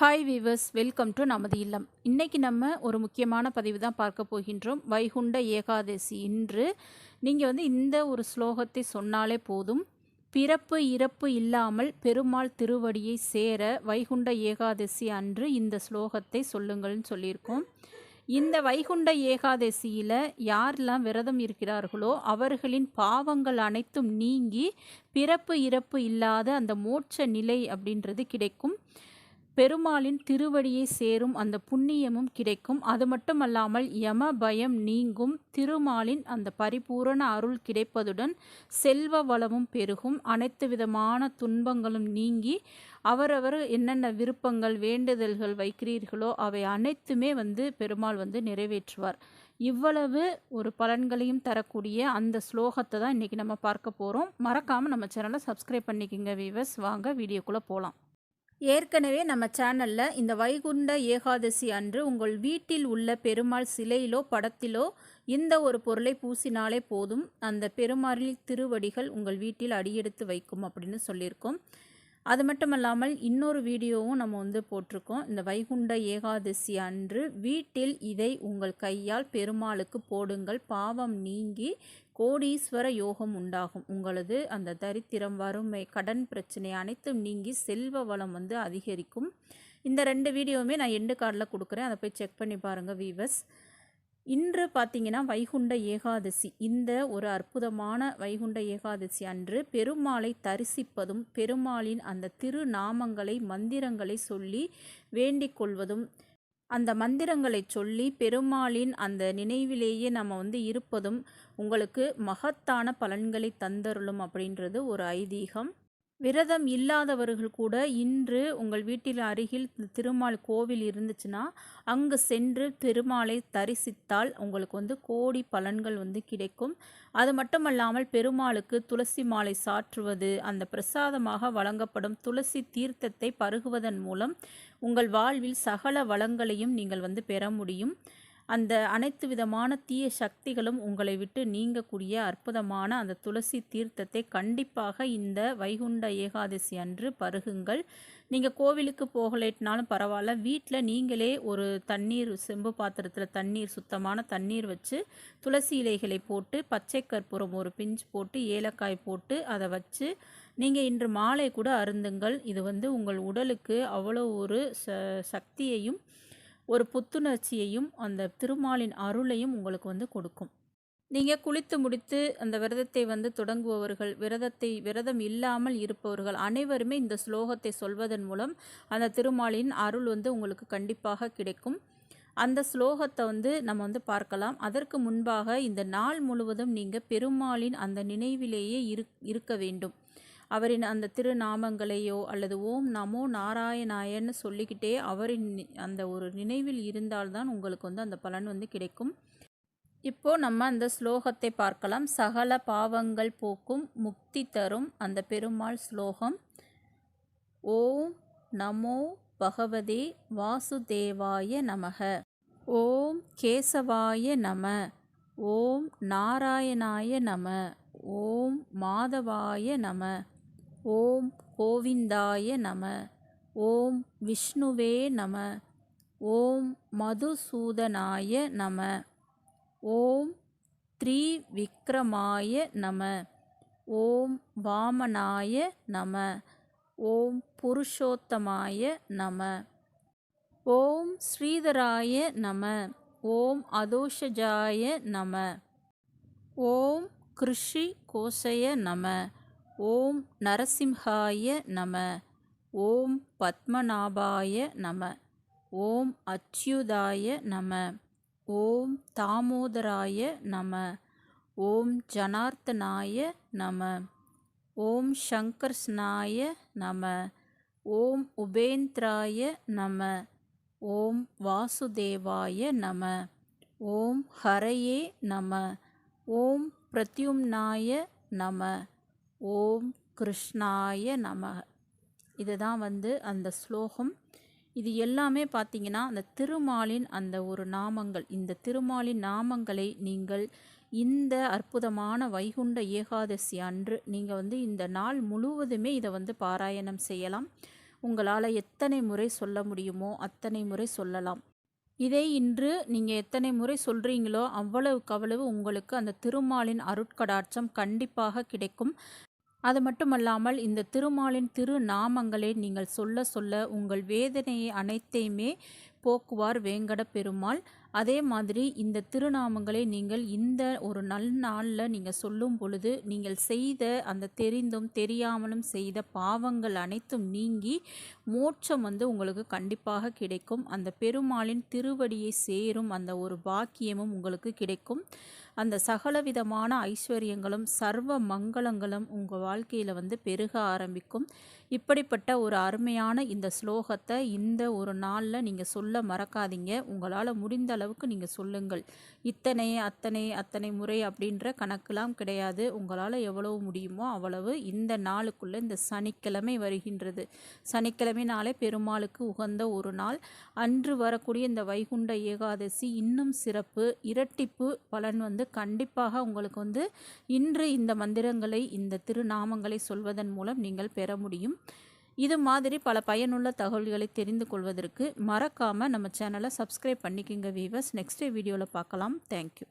Hi viewers welcome to நமது இல்லம். இன்றைக்கி நம்ம ஒரு முக்கியமான பதிவு தான் பார்க்க போகின்றோம். வைகுண்ட ஏகாதசி இன்று. நீங்கள் வந்து இந்த ஒரு ஸ்லோகத்தை சொன்னாலே போதும். பிறப்பு இறப்பு இல்லாமல் பெருமாள் திருவடியை சேர வைகுண்ட ஏகாதசி அன்று இந்த ஸ்லோகத்தை சொல்லுங்கள்னு சொல்லியிருக்கோம். இந்த வைகுண்ட ஏகாதசியில் யாரெல்லாம் விரதம் இருக்கிறார்களோ அவர்களின் பாவங்கள் அனைத்தும் நீங்கி பிறப்பு இறப்பு இல்லாத அந்த மோட்ச நிலை அப்படின்றது கிடைக்கும். பெருமாளின் திருவடியை சேரும் அந்த புண்ணியமும் கிடைக்கும். அது மட்டுமல்லாமல் யம பயம் நீங்கும் திருமாலின் அந்த பரிபூரண அருள் கிடைப்பதுடன் செல்வ வளமும் பெருகும். அனைத்து விதமான துன்பங்களும் நீங்கி அவரவர் என்னென்ன விருப்பங்கள் வேண்டுதல்கள் வைக்கிறீர்களோ அவை அனைத்துமே வந்து பெருமாள் வந்து நிறைவேற்றுவார். இவ்வளவு ஒரு பலன்களையும் தரக்கூடிய அந்த ஸ்லோகத்தை தான் இன்றைக்கி நம்ம பார்க்க போகிறோம் மறக்காமல் நம்ம சேனலை சப்ஸ்கிரைப் பண்ணிக்கோங்க வீவர்ஸ் வாங்க வீடியோக்குள்ளே போகலாம் ஏற்கனவே நம்ம சேனலில் இந்த வைகுண்ட ஏகாதசி அன்று உங்கள் வீட்டில் உள்ள பெருமாள் சிலையிலோ படத்திலோ இந்த ஒரு பொருளை பூசினாலே போதும். அந்த பெருமாளில் திருவடிகள் உங்கள் வீட்டில் அடியெடுத்து வைக்கும் அப்படின்னு சொல்லியிருக்கோம். அது மட்டுமல்லாமல் இன்னொரு வீடியோவும் நம்ம வந்து போட்டிருக்கோம். இந்த வைகுண்ட ஏகாதசி அன்று வீட்டில் இதை உங்கள் கையால் பெருமாளுக்கு போடுங்கள். பாவம் நீங்கி கோடீஸ்வர யோகம் உண்டாகும். உங்களது அந்த தரித்திரம் வறுமை கடன் பிரச்சனை அனைத்தும் நீங்கி செல்வ வளம் வந்து அதிகரிக்கும். இந்த ரெண்டு வீடியோவுமே நான் எண்டு கார்டில் கொடுக்குறேன். அதை போய் செக் பண்ணி பாருங்கள் வீவர்ஸ். இன்று பார்த்தீங்கன்னா வைகுண்ட ஏகாதசி. இந்த ஒரு அற்புதமான வைகுண்ட ஏகாதசி அன்று பெருமாளை தரிசிப்பதும் பெருமாளின் அந்த திருநாமங்களை மந்திரங்களை சொல்லி வேண்டிக் கொள்வதும் அந்த மந்திரங்களை சொல்லி பெருமாளின் அந்த நினைவிலேயே நம்ம வந்து இருப்பதும் உங்களுக்கு மகத்தான பலன்களை தந்தருளும் அப்படின்றது ஒரு ஐதீகம். விரதம் இல்லாதவர்கள் கூட இன்று உங்கள் வீட்டில் அருகில் திருமால் கோவில் இருந்துச்சுன்னா அங்கு சென்று திருமாலை தரிசித்தால் உங்களுக்கு வந்து கோடி பலன்கள் வந்து கிடைக்கும். அது மட்டுமல்லாமல் பெருமாளுக்கு துளசி மாலை சாற்றுவது அந்த பிரசாதமாக வழங்கப்படும் துளசி தீர்த்தத்தை பருகுவதன் மூலம் உங்கள் வாழ்வில் சகல வளங்களையும் நீங்கள் வந்து பெற முடியும். அந்த அனைத்து விதமான தீய சக்திகளும் உங்களை விட்டு நீங்கக்கூடிய அற்புதமான அந்த துளசி தீர்த்தத்தை கண்டிப்பாக இந்த வைகுண்ட ஏகாதசி அன்று பருகுங்கள். நீங்கள் கோவிலுக்கு போகலேட்னாலும் பரவாயில்ல. வீட்டில் நீங்களே ஒரு தண்ணீர் செம்பு பாத்திரத்தில் தண்ணீர் சுத்தமான தண்ணீர் வச்சு துளசி இலைகளை போட்டு பச்சை கற்பூரம் ஒரு பிஞ்ச் போட்டு ஏலக்காய் போட்டு அதை வச்சு நீங்கள் இன்று மாலை கூட அருந்துங்கள். இது வந்து உங்கள் உடலுக்கு அவ்வளோ ஒரு ச சக்தியையும் ஒரு புத்துணர்ச்சியையும் அந்த திருமாலின் அருளையும் உங்களுக்கு வந்து கொடுக்கும். நீங்கள் குளித்து முடித்து அந்த விரதத்தை வந்து தொடங்குபவர்கள் விரதத்தை விரதம் இல்லாமல் இருப்பவர்கள் அனைவருமே இந்த ஸ்லோகத்தை சொல்வதன் மூலம் அந்த திருமாலின் அருள் வந்து உங்களுக்கு கண்டிப்பாக கிடைக்கும். அந்த ஸ்லோகத்தை வந்து நம்ம வந்து பார்க்கலாம். அதற்கு முன்பாக இந்த நாள் முழுவதும் நீங்கள் பெருமாளின் அந்த நினைவிலேயே இருக்க வேண்டும். அவரின் அந்த திருநாமங்களையோ அல்லது ஓம் நமோ நாராயணாயன்னு சொல்லிக்கிட்டே அவரின் அந்த ஒரு நினைவில் இருந்தால்தான் உங்களுக்கு வந்து அந்த பலன் வந்து கிடைக்கும். இப்போ நம்ம அந்த ஸ்லோகத்தை பார்க்கலாம். சகல பாவங்கள் போக்கும் முக்தி தரும் அந்த பெருமாள் ஸ்லோகம். ஓம் நமோ பகவதே வாசுதேவாய நமக. ஓம் கேசவாய நம. ஓம் நாராயணாய நம. ஓம் மாதவாய நம. ஓம் கோவிந்தாய நம. ஓம் விஷ்ணுவே நம. ஓம் மதுசூதனாய நம. ஓம் த்ரிவிக்ரமாய நம. ஓம் வாமனாய நம. ஓம் புருஷோத்தமாய நம. ஓம் ஸ்ரீதராய நம. ஓம் அதோஷஜாய நம. ஓம் கிருஷி கோசய நம. ஓம் நரசிம்ஹாய நம. ஓம் பத்மநாபாய நம. ஓம் அச்சுதாய நம. ஓம் தாமோதராய நம. ஓம் ஜனார்த்தனாய நம. ஓம் சங்கர்ஸ்னாய நம. ஓம் உபேந்திராய நம. ஓம் வாசுதேவாய நம. ஓம் ஹரையே நம. ஓம் பிரத்யும்னாய நம. ஓம் கிருஷ்ணாய நம இதுதான் வந்து அந்த ஸ்லோகம். இது எல்லாமே பார்த்தீங்கன்னா அந்த திருமாலின் அந்த ஒரு நாமங்கள். இந்த திருமாலின் நாமங்களை நீங்கள் இந்த அற்புதமான வைகுண்ட ஏகாதசி அன்று நீங்கள் வந்து இந்த நாள் முழுவதுமே இதை வந்து பாராயணம் செய்யலாம். உங்களால் எத்தனை முறை சொல்ல முடியுமோ அத்தனை முறை சொல்லலாம். இதை இன்று நீங்கள் எத்தனை முறை சொல்கிறீங்களோ அவ்வளவுக்கு அவ்வளவு உங்களுக்கு அந்த திருமாலின் அருட்கடாட்சம் கண்டிப்பாக கிடைக்கும். அது மட்டுமல்லாமல் இந்த திருமாலின் திருநாமங்களை நீங்கள் சொல்ல சொல்ல உங்கள் வேதனையை அனைத்தையுமே போக்குவார் வேங்கட பெருமாள். அதே மாதிரி இந்த திருநாமங்களை நீங்கள் இந்த ஒரு நல் நாளில் நீங்கள் சொல்லும் பொழுது நீங்கள் செய்த அந்த தெரிந்தும் தெரியாமலும் செய்த பாவங்கள் அனைத்தும் நீங்கி மோட்சம் வந்து உங்களுக்கு கண்டிப்பாக கிடைக்கும். அந்த பெருமாளின் திருவடியை சேரும் அந்த ஒரு பாக்கியமும் உங்களுக்கு கிடைக்கும். அந்த சகலவிதமான ஐஸ்வர்யங்களும் சர்வ மங்களங்களும் உங்கள் வாழ்க்கையில் வந்து பெருக ஆரம்பிக்கும். இப்படிப்பட்ட ஒரு அருமையான இந்த ஸ்லோகத்தை இந்த ஒரு நாளில் நீங்கள் சொல்ல மறக்காதீங்க. உங்களால் முடிந்த அளவுக்கு நீங்கள் சொல்லுங்கள். இத்தனை அத்தனை அத்தனை முறை அப்படின்ற கணக்கெலாம் கிடையாது. உங்களால் எவ்வளவு முடியுமோ அவ்வளவு இந்த நாளுக்குள்ளே இந்த சனிக்கிழமை வருகின்றது. சனிக்கிழமை நாளே பெருமாளுக்கு உகந்த ஒரு நாள். அன்று வரக்கூடிய இந்த வைகுண்ட ஏகாதசி இன்னும் சிறப்பு. இரட்டிப்பு பலன் வந்து வந்து கண்டிப்பாக உங்களுக்கு வந்து இன்று இந்த மந்திரங்களை இந்த திருநாமங்களை சொல்வதன் மூலம் நீங்கள் பெற முடியும். இது மாதிரி பல பயனுள்ள தகவல்களை தெரிந்து கொள்வதற்கு மறக்காமல் நம்ம சேனலை சப்ஸ்கிரைப் பண்ணிக்கோங்க வீவர்ஸ் நெக்ஸ்ட் வீடியோவில் பார்க்கலாம். தேங்க்யூ